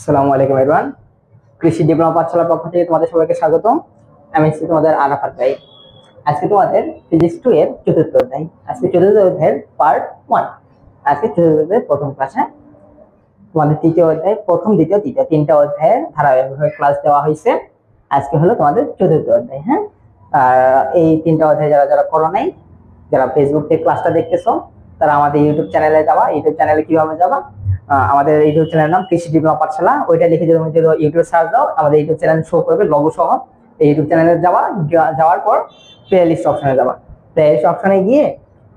আসসালামু আলাইকুম এরওয়ান কৃষি ডিপ্লোমা পাঠশালার পক্ষ থেকে তোমাদের সবাইকে আমি তোমাদের ভাই। আজকে তোমাদের ফিজিক্স টু এর চতুর্থ অধ্যায়। আজকে চতুর্থ অধ্যায়ের পার্ট ওয়ান আজকে চতুর্থ প্রথম ক্লাস তোমাদের তৃতীয় অধ্যায় প্রথম দ্বিতীয় তৃতীয় তিনটা অধ্যায়ের ধারাবাহিকভাবে ক্লাস দেওয়া হয়েছে। আজকে হলো তোমাদের চতুর্থ অধ্যায় হ্যাঁ? এই তিনটা অধ্যায় যারা যারা করো নাই যারা ফেসবুক থেকে ক্লাসটা দেখতেছো তারা আমাদের ইউটিউব চ্যানেলে যাওয়া ইউটিউব চ্যানেলে কীভাবে আহ, আমাদের ইউটিউব চ্যানেলের নাম কৃষি ডিপ্লোমা পাঠশালা। ওইটা লিখে যদি তুমি ইউটিউব সার্চ দাও, আমাদের ইউটিউব চ্যানেল শো করবে লগো সহ। এই ইউটিউব চ্যানেলে যাওয়া যাওয়ার পর প্লে লিস্ট অপশনে যাবা। প্লে লিস্ট অপশনে গিয়ে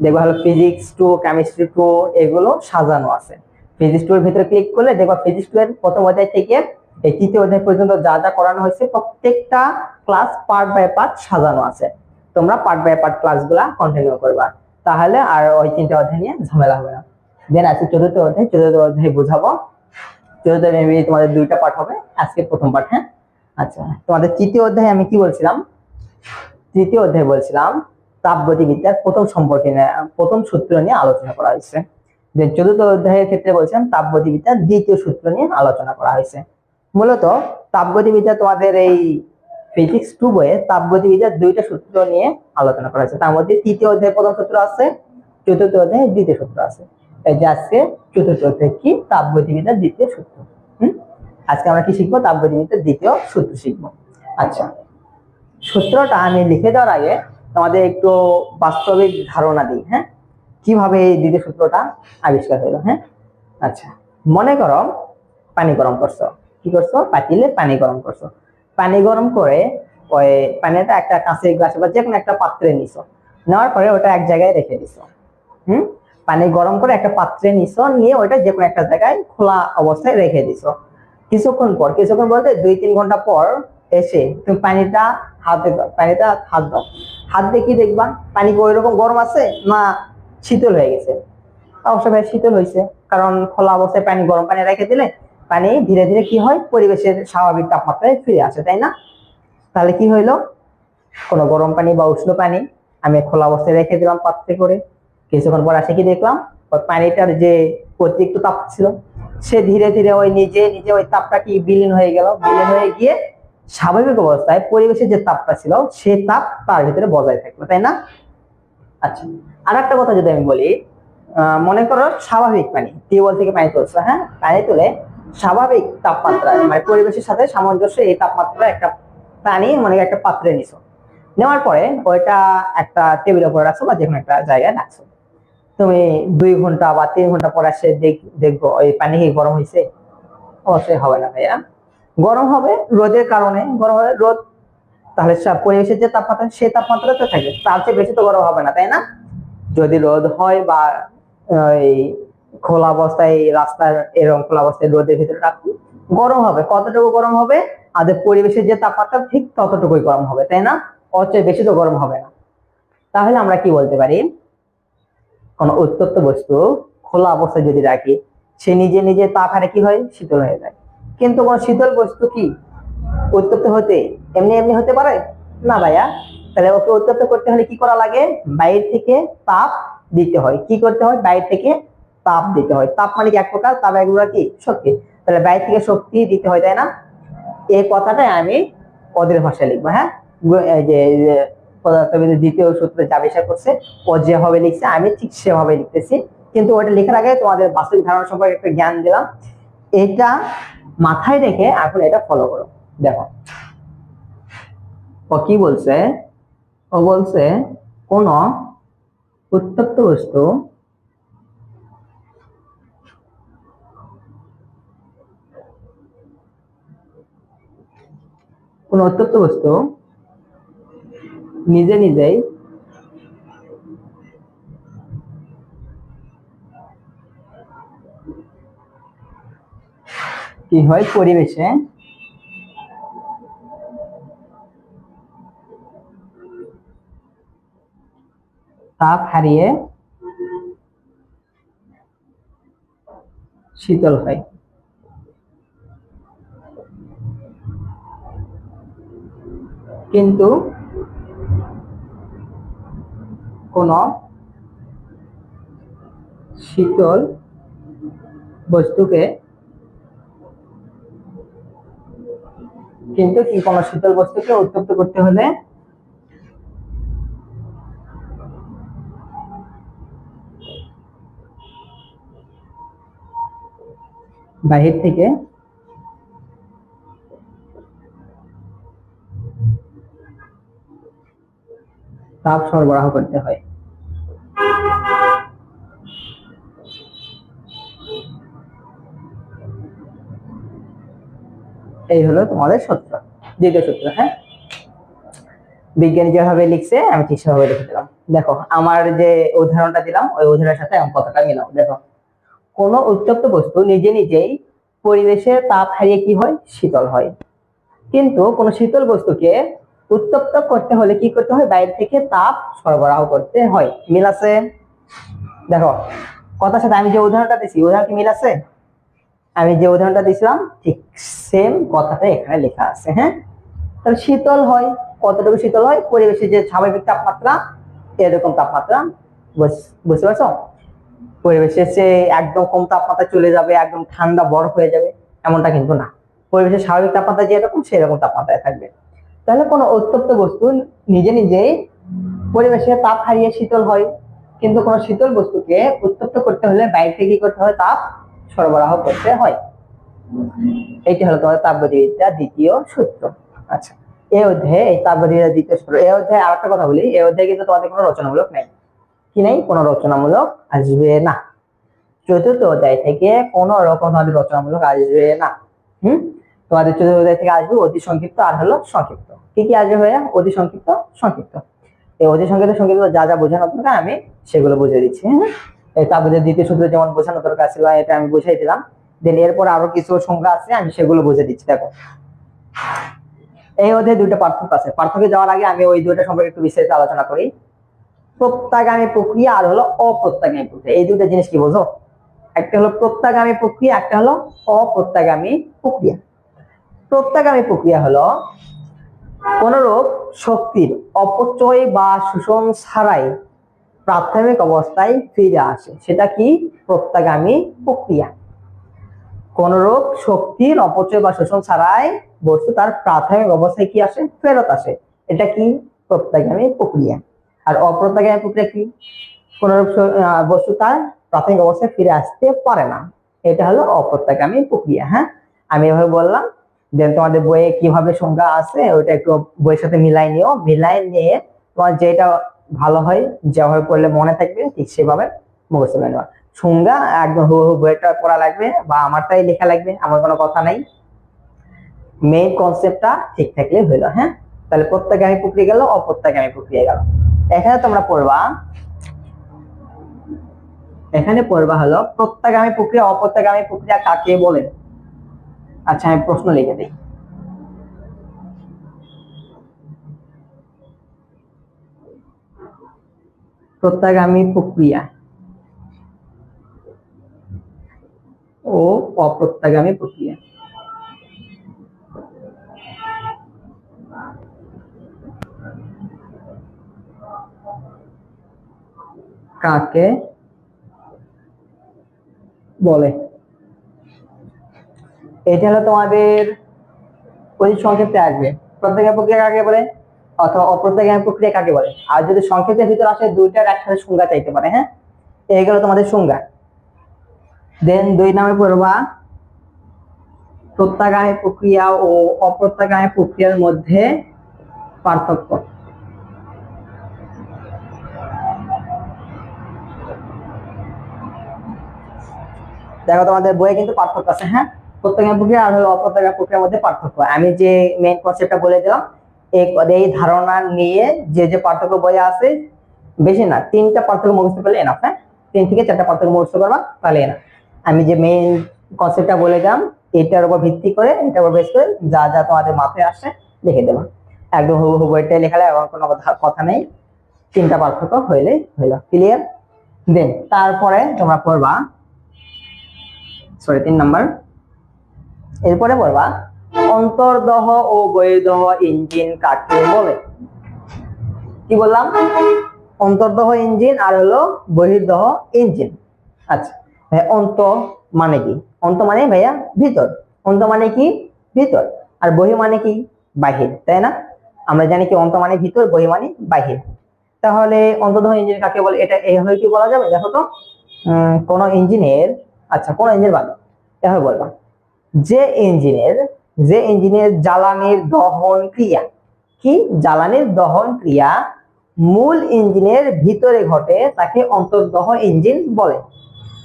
দেখবা হলো ফিজিক্স টু কেমিস্ট্রি টু এগুলো সাজানো আছে। ফিজিক্স টু এর ভিতরে ক্লিক করলে দেখবা ফিজিক্স টু এর প্রথম অধ্যায় থেকে এই তৃতীয় অধ্যায় পর্যন্ত যা যা করানো হয়েছে, প্রত্যেকটা ক্লাস পার্ট বাই পার্ট সাজানো আছে। তোমরা পার্ট বাই পার্ট ক্লাসগুলা কন্টিনিউ করবা। তাহলে আর ওই তিনটা অধ্যায় নিয়ে ঝামেলা হবে না। দেন আজকে চতুর্থ অধ্যায় চতুর্থ অধ্যায় বোঝাবো। চতুর্থ মেবি তোমাদের দুইটা পার্ট হবে, আজকে প্রথম পার্ট হ্যাঁ? আচ্ছা তোমাদের তৃতীয় অধ্যায়ে আমি কি বলছিলাম? তৃতীয় অধ্যায় বলছিলাম তাপগতিবিদ্যার প্রথম সম্পর্কে প্রথম সূত্র নিয়ে আলোচনা করা হয়েছে। যে চতুর্থ অধ্যায়ের ক্ষেত্রে বলছিলাম তাপগতিবিদ্যার দ্বিতীয় সূত্র নিয়ে আলোচনা করা হয়েছে। মূলত তাপগতিবিদ্যা তোমাদের এই ফিজিক্স টু বইয়ে তাপগতিবিদ্যার দুইটা সূত্র নিয়ে আলোচনা করা হয়েছে। তার মধ্যে তৃতীয় অধ্যায়ে প্রথম সূত্র আছে, চতুর্থ অধ্যায়ে দ্বিতীয় সূত্র আছে। এই যে আজকে চতুর্থ কি তাপগতিবিদ্যার দ্বিতীয় সূত্র, হুম? আজকে আমরা কি শিখব? তাপগতিবিদ্যার দ্বিতীয় সূত্র শিখব। আচ্ছা সূত্রটা আমি লিখে দেওয়ার আগে তোমাদের একটু বাস্তবিক ধারণা দিই হ্যাঁ? কীভাবে এই দ্বিতীয় সূত্রটা আবিষ্কার হলো হ্যাঁ? আচ্ছা মনে করো পানি গরম করছ। কি করছ? পাতিলে পানি গরম করছ। পানি গরম করে ওই পানিটা একটা কাঁচের গ্লাসে বা যে কোনো একটা পাত্রে নিছো। নেওয়ার পরে ওটা এক জায়গায় রেখে দিছো, হুম? পানি গরম করে একটা পাত্রে নিছো, নিয়ে ওইটা যে কোনো একটা জায়গায় খোলা অবস্থায় রেখে দিছো। কিছুক্ষণ পর, কিছুক্ষণ বলতে দুই তিন ঘণ্টা পর এসে তুমি পানিটা হাতে পানিটা হাত দাও। হাত দিয়ে কি দেখবা? পানি কি ওইরকম গরম আছে না শীতল হয়ে গেছে? অবশ্য ভাই শীতল হয়েছে কারণ খোলা অবস্থায় পানি, গরম পানি রেখে দিলে পানি ধীরে ধীরে কি হয়? পরিবেশের স্বাভাবিক তাপমাত্রায় ফিরে আসে, তাই না? তাহলে কি হইল? কোনো গরম পানি বা উষ্ণ পানি আমি খোলা অবস্থায় রেখে দিলাম পাত্রে করে। কিছুক্ষণ পর আসে কি দেখলাম পানিটার যে অতিরিক্ত তাপ ছিল, সে ধীরে ধীরে ওই নিজে নিজে ওই তাপটা কি বিলীন হয়ে গেল, বিলীন হয়ে গিয়ে স্বাভাবিক অবস্থায় পরিবেশের যে তাপটা ছিল, সে তাপ তার ভিতরে বজায় থাকল, তাই না? আচ্ছা আর একটা কথা যদি আমি বলি মনে করো স্বাভাবিক পানি, টিউবওয়েল থেকে পানি তুলছো হ্যাঁ? পানি তুলে স্বাভাবিক তাপমাত্রা মানে পরিবেশের সাথে সামঞ্জস্য এই তাপমাত্রা একটা পানি, মনে একটা পাত্রে নিছো। নেওয়ার পরে ওইটা একটা টেবিলের উপরে রাখছো বা যে কোনো একটা জায়গায় রাখছো। তুমি দুই ঘণ্টা বা তিন ঘণ্টা পর দেখ- দেখব, ওই পানি কি গরম হয়েছে অবশ্যই হবে না ভাইয়া। গরম হবে, রোদের কারণে গরম হবে, রোদ, তাহলে পরিবেশের যে তাপমাত্রা, সেই তাপমাত্রা তো থাকবে তার চেয়ে বেশি তো গরম হবে না, তাই না? যদি রোদ হয় বা, ওই খোলা অবস্থায়, রাস্তার এরকম খোলা অবস্থায় রোদের ভিতরে রাখি, গরম হবে। কতটুকু গরম হবে? আমাদের পরিবেশের যে তাপমাত্রা, ঠিক ততটুকুই গরম হবে, তাই না? ওর চেয়ে বেশি তো গরম হবে না। তাহলে আমরা কি বলতে পারি? কোন উত্তপ্ত বস্তু খোলা অবস্থায় যদি রাখি, সে নিজে নিজে তাপ হারে কি হয়? শীতল হয়ে যায়। কিন্তু কোন শীতল বস্তু কি উত্তপ্ত হতে এমনি এমনি হতে পারে? না ভাইয়া। তাহলে ওকে উত্তপ্ত করতে হলে কি করা লাগে? বাইরে থেকে তাপ দিতে হয়। কি করতে হয়? বাইরে থেকে তাপ দিতে হয়। তাপ মানে কি এক প্রকার? তাপ এক প্রকার কি? শক্তি। তাহলে বাইরে থেকে শক্তি দিতে হয়, তাই না? এই কথাটাই আমি ওদের ভাষায় লিখব হ্যাঁ? যে এই যে পদার্থবিদের দ্বিতীয় সূত্রে যা বিষয় করছে, ও যেভাবে লিখছে, আমি ঠিক সেভাবে লিখতেছি। কিন্তু ওটা লেখার আগে তোমাদের বাস্তবিক ধারণা সম্পর্কে একটা জ্ঞান দিলাম। এটা মাথায় রেখে এখন এটা ফলো করো। দেখো। ও কি বলছে? ও বলছে, কোন উত্তপ্ত বস্তু কোন উত্তপ্ত বস্তু নিজে নিজেই কি হয়? পরিবেশে তাপ হারিয়ে শীতল হয়। কিন্তু কোন শীতল বস্তুকে কিন্তু কি কোনো শীতল বস্তুকে উত্তপ্ত করতে হলে বাহির থেকে তাপ সরবরাহ করতে হয়। এই হলো তোমাদের সূত্র, দ্বিতীয় সূত্র হ্যাঁ? বিজ্ঞানী যেভাবে লিখছে, আমি ঠিক সেভাবে লিখে দিলাম। দেখো, আমার যে উদাহরণটা দিলাম, ওই উদাহরণের সাথে আমি কথাটা মিলাও দেখো, কোনো উত্তপ্ত বস্তু নিজে নিজেই পরিবেশের তাপ হারিয়ে কি হয়? শীতল হয়। কিন্তু কোনো শীতল বস্তুকে উত্তপ্ত করতে হলে কি করতে হয়? বাইরে থেকে তাপ সরবরাহ করতে হয়। মিল আছে? দেখো, কথার সাথে আমি যে উদাহরণটা দিছি, উদাহরণ কি মিল আছে? আমি যে উদাহরণটা দিছিলাম, ঠিক সেম কথাটা এখানে লেখা আছে হ্যাঁ? তাহলে শীতল হয়। কতটুকু শীতল হয়? পরিবেশের যে স্বাভাবিক তাপমাত্রা, এরকম তাপমাত্রা। বুঝ- বুঝতে পারছ? পরিবেশের যে একদম কম তাপমাত্রা চলে যাবে, একদম ঠান্ডা, বরফ হয়ে যাবে, এমনটা কিন্তু না। পরিবেশের স্বাভাবিক তাপমাত্রা যেরকম, সেরকম তাপমাত্রায় থাকবে। তাহলে কোনো উত্তপ্ত বস্তু নিজে নিজেই পরিবেশে তাপ হারিয়ে শীতল হয়। কিন্তু কোনো শীতল বস্তুকে উত্তপ্ত করতে হলে বাইরে থেকে কি করতে হয় তাপ সরবরাহ করতে হয়। এটি হলো তোমাদের তাপগতিবিদ্যা দ্বিতীয় সূত্র। আচ্ছা। এই অধ্যায়ে এই তাপগতিবিদ্যা দ্বিতীয় সূত্র। এই অধ্যায়ে আরেকটা কথা বলি। এই অধ্যায়ে কিন্তু তোমাদের কোনো রচনামূলক নেই। কি নেই? কোনো রচনামূলক আসবে না। চতুর্থ অধ্যায় থেকে কোনো রকম তোমাদের রচনামূলক আসবে না। হুম? তোমাদের চতুর্থ থেকে আসবে অতি সংক্ষিপ্ত, আর হলো সংক্ষিপ্ত। কি কি আসবে ভাইয়া? অতি সংক্ষিপ্ত সংক্ষিপ্ত। এই অতি সংক্ষিপ্ত সংক্ষিপ্ত যা যা বোঝানো দরকার আমি সেগুলো বুঝিয়ে দিচ্ছি হ্যাঁ? তাপগতির দ্বিতীয় সূত্র যেমন বোঝানো দরকার ছিল, এটা আমি বুঝাই দিলাম। দেন এরপর আরও কিছু সংখ্যা আছে, আমি সেগুলো বুঝে দিচ্ছি, দেখো। এই অধ্যায়ে দুইটা পার্থক্য আছে। পার্থক্য যাওয়ার আগে আমি ওই দুটো সম্পর্কে একটু বিস্তারিত আলোচনা করি। প্রত্যাগামী প্রক্রিয়া, আর হলো অপ্রত্যাগামী প্রক্রিয়া। এই দুটো জিনিস কি বোঝো? একটা হলো প্রত্যাগামী প্রক্রিয়া, একটা হলো অপ্রত্যাগামী প্রক্রিয়া। প্রত্যাগামী প্রক্রিয়া হলো কোনরূপ শক্তির অপচয় বা শোষণ ছাড়াই প্রাথমিক অবস্থায় ফিরে আসে। সেটা কি? প্রত্যাগামী প্রক্রিয়া। কোনরূপ শক্তির অপচয় বা শোষণ ছাড়াই বস্তু তার প্রাথমিক অবস্থায় কি আসে? ফেরত আসে। এটা কি? প্রত্যাগামী প্রক্রিয়া। আর অপ্রত্যাগামী প্রক্রিয়া কি? কোনরূপ বস্তু তার প্রাথমিক অবস্থায় ফিরে আসতে পারে না। এটা হলো অপ্রত্যাগামী প্রক্রিয়া হ্যাঁ? আমি এভাবে বললাম। দেন তোমাদের বইয়ে কীভাবে সংজ্ঞা আছে ওইটা একটু বইয়ের সাথে মিলাই নিও। মিলাই নিয়ে তোমার যেটা ভালো হয় যেভাবে পড়লে মনে থাকবে, ঠিক সেভাবে মুখস্থ করে নেওয়া। সংজ্ঞা একদম হু বইটা পড়া লাগবে বা আমারটাই লেখা লাগবে, আমার কোনো কথা নাই। মেইন কনসেপ্টটা ঠিক থাকলে হইল হ্যাঁ? তাহলে প্রত্যাগামী প্রক্রিয়া গেল অপ্রত্যাগামী প্রক্রিয়া গেল। এখানে তোমরা পড়বা, এখানে পড়বা হলো প্রত্যাগামী প্রক্রিয়া অপ্রত্যাগামী প্রক্রিয়া কাকে বলে? আচ্ছা আমি প্রশ্ন লিখে দিই। প্রত্যাগামী প্রক্রিয়া ও অপ্রত্যাগামী প্রক্রিয়া। কাকে বলে? এটা হলো তোমাদের ওই সংক্ষেপে আসবে। প্রত্যাগামী প্রক্রিয়া কাকে বলে? অথবা অপ্রত্যাগামী প্রক্রিয়া কাকে বলে? আর যদি সংক্ষেপের ভিতরে আসে দুইটার একসাথে সংজ্ঞা চাইতে পারে হ্যাঁ? এই গেল তোমাদের সংজ্ঞা। দেন দুই নামে পড়বা, প্রত্যাগামী প্রক্রিয়া ও অপ্রত্যাগামী প্রক্রিয়ার মধ্যে পার্থক্য। দেখো তোমাদের বইয়ে কিন্তু পার্থক্য আছে হ্যাঁ? প্রত্যাগামী প্রক্রিয়া আর হলো অপ্রত্যাগামী প্রক্রিয়ার মধ্যে পার্থক্য। আমি যে মেইন কনসেপ্টটা বলে দিলাম এই ধারণা নিয়ে যে যে পার্থক্য বইয়ে আছে, বেশি না, তিনটা পার্থক্য মুখস্থ করলে এনাফ হ্যাঁ? তিন থেকে চারটা পার্থক্য মুখস্থ করবা, তাহলে এনাফ আমি যে মেইন কনসেপ্টটা বলে দিলাম, এটার উপর ভিত্তি করে, এটার উপর বেস করে যা যা তোমাদের মাথায় আসে লিখে দেবা। একদম হুবহু হুবহু এটাই লেখালে এবং কোনো কথা- কথা নেই। তিনটা পার্থক্য হইলে, হইল। ক্লিয়ার দেন তারপরে তোমরা পড়বা সরি তিন নাম্বার এরপরে বলবা, অন্তর্দহ ও বহির্দহ ইঞ্জিন কাকে বলে? কি বললাম? অন্তর্দহ ইঞ্জিন আর হলো বহির্দহ ইঞ্জিন। আচ্ছা অন্ত মানে কি? অন্ত মানে ভাইয়া ভিতর। অন্ত মানে কি? ভিতর। আর বহি মানে কি? বাহির, তাই না? আমরা জানি কি অন্ত মানে ভিতর, বহি মানে বাহির। তাহলে অন্তর্দহ ইঞ্জিন কাকে বলে? এটা এইভাবে কি বলা যাবে? দেখো তো কোন ইঞ্জিনের আচ্ছা কোন ইঞ্জিন ভালো এভাবে বলবা। যে ইঞ্জিনের যে ইঞ্জিনের জ্বালানির দহন ক্রিয়া। কি? জ্বালানির দহন ক্রিয়া মূল ইঞ্জিনের ভিতরে ঘটে তাকে অন্তর্দহ ইঞ্জিন বলে।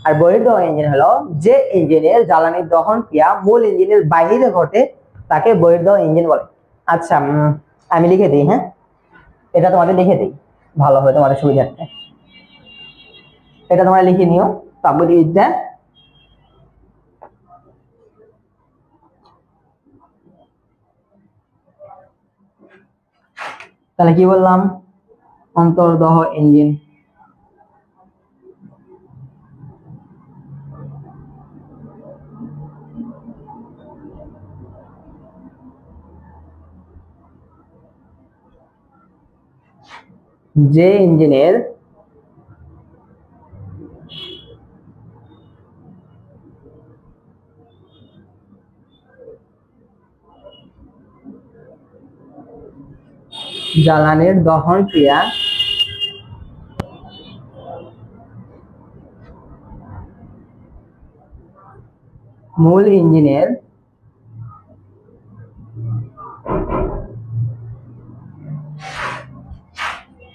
আর বহির্দহ ইঞ্জিন হলো যে ইঞ্জিনের জ্বালানির দহন ক্রিয়া মূল ইঞ্জিনের বাইরে ঘটে তাকে বহির্দহ ইঞ্জিন বলে। আচ্ছা আমি লিখে দিই হ্যাঁ? এটা তোমাদের লিখে দিই। ভালো হবে তোমাদের সুবিধার্থে। এটা তোমরা লিখে নিও তাপবিদ্যা তাহলে কি বললাম? অন্তর্দহ ইঞ্জিন। যে ইঞ্জিনের জ্বালানির দহন ক্রিয়া। মূল ইঞ্জিনের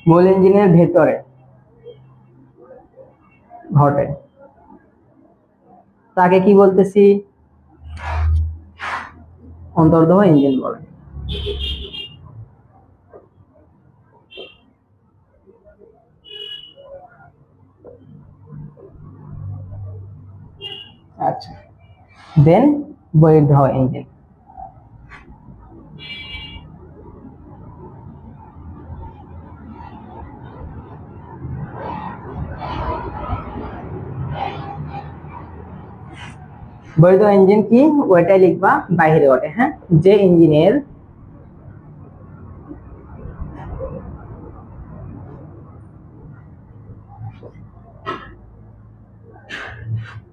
মূল ইঞ্জিনের ভেতরে ঘটে। তাকে কি বলতেছি? অন্তর্দহ ইঞ্জিন বলে। আচ্ছা দেন বহির্দহ ইঞ্জিন বৈধ ইঞ্জিন কি ওইটাই লিখবা বাইরে ওঠে হ্যাঁ যে ইঞ্জিনের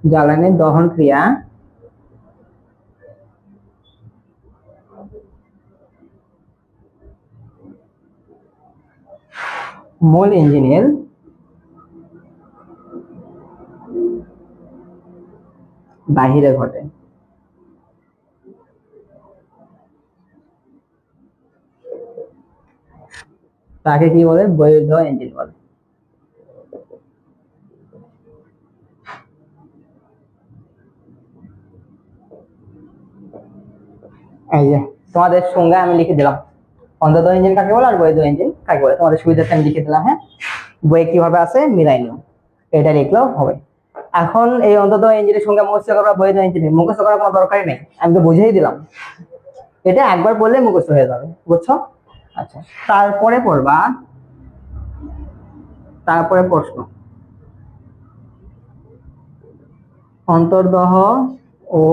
জ্বালানির দহন ক্রিয়া। মূল ইঞ্জিনের বাহিরে ঘটে। তাকে কি বলে? বৈধ ইঞ্জিন বলে। এই যে, তোমাদের সঙ্গে আমি লিখে দিলাম। অন্তত ইঞ্জিন কাকে বলে আর বৈধ ইঞ্জিন কাকে বলে? তোমাদের সুবিধার্থে আমি লিখে দিলাম হ্যাঁ? বইয়ে কীভাবে আছে মিলাই নিও। এটা লিখলেও হবে। এখন এই অন্তত ইঞ্জিনের সঙ্গে মুখস্থ করা বৈধ ইঞ্জিনের মুখস্থ করার কোনো দরকারই নেই। আমি তো বুঝেই দিলাম। এটা একবার বললে মুখস্থ হয়ে যাবে, বুঝছ? আচ্ছা তারপরে পড়বা, তারপরে প্রশ্ন। অন্তর্দহ ও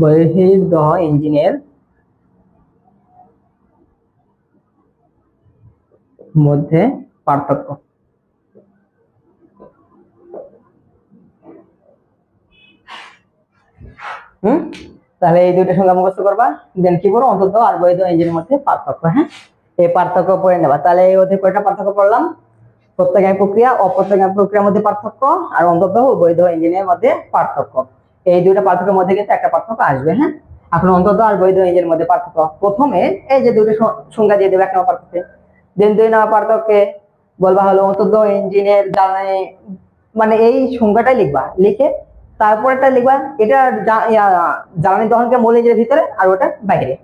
বহির্দহ ইঞ্জিনের মধ্যে পার্থক্য। হুম? তাহলে এই দুইটা সংখ্যা মুখস্থ করবা? দেন কি করো অন্তত আর বৈধ ইঞ্জিনের মধ্যে পার্থক্য হ্যাঁ? এই পার্থক্য পড়ে নেবা। তাহলে এই ওদের কয়টা পার্থক্য পড়লাম? প্রত্যেক প্রক্রিয়া অপ্রত্যেক প্রক্রিয়ার মধ্যে পার্থক্য, আর অন্তত বৈধ ইঞ্জিনের মধ্যে পার্থক্য। এই দুইটা পার্থক্যের মধ্যে কিন্তু একটা পার্থক্য আসবে হ্যাঁ? এখন অন্তত আর বৈধ ইঞ্জিনের মধ্যে পার্থক্য। প্রথমে এই যে দুটো সং- সংখ্যা দিয়ে দেবে, এক নম্বর পার্থক্য। দেন দুই নম্বর পার্থক্যে বলবা হলো অন্তত ইঞ্জিনের জ্বালানি মানে এই সংখ্যাটাই লিখবা, লিখে তারপরটা লিখবা, এটা জ্বালানি দহনকে মূল ইঞ্জিনের ভিতরে আর ওটা বাইরে।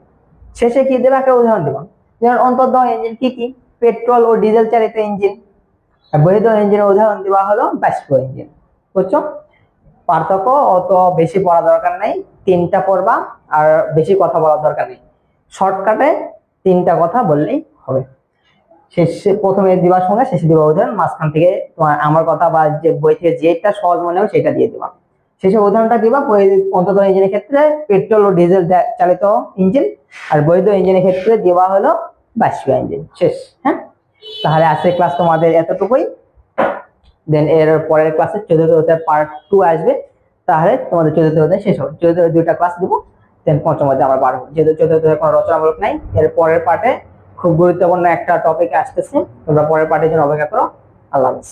শেষে কি দেবে? একটা উদাহরণ দেবো। যেমন অন্তর্দহ ইঞ্জিন কি কি? পেট্রোল ও ডিজেল চালিত ইঞ্জিন। আর বহির্দহ ইঞ্জিনের উদাহরণ দেওয়া হলো বাষ্প ইঞ্জিন। বুঝছ? পার্থক্য, অত বেশি পড়া দরকার নেই, তিনটা পড়বা আর বেশি কথা বলার দরকার নেই। শর্টকাটে তিনটা কথা বললেই হবে। শেষে প্রথমে দিবার সঙ্গে, শেষে দিবা উদাহরণ, মাঝখান থেকে তোমার আমার কথা বা যে বই থেকে যেটা সহজ মনে হয় সেটা দিয়ে দিবা। শেষে উদাহরণটা দিবা অন্তত ইঞ্জিনের ক্ষেত্রে পেট্রোল ও ডিজেল চালিত ইঞ্জিন আর বৈধ ইঞ্জিনের ক্ষেত্রে দেওয়া হলো বাষ্পীয় ইঞ্জিন। শেষ হ্যাঁ? তাহলে আজকের ক্লাস তোমাদের এতটুকুই। দেন এর পরের ক্লাসে চতুর্থ পার্ট টু আসবে। তাহলে তোমাদের চতুর্থ অধ্যায় শেষ হবে। চতুর্থ দুইটা ক্লাস দিব। দেন পঞ্চম অধ্যায় আমরা পারব যেহেতু চতুর্থ অধ্যায় কোনো রচনামূলক নাই, এর পরের পার্টে খুব গুরুত্বপূর্ণ একটা টপিক আসতেছে। তোমরা পরের পার্টের জন্য অপেক্ষা করো। আল্লাহ হাফিজ।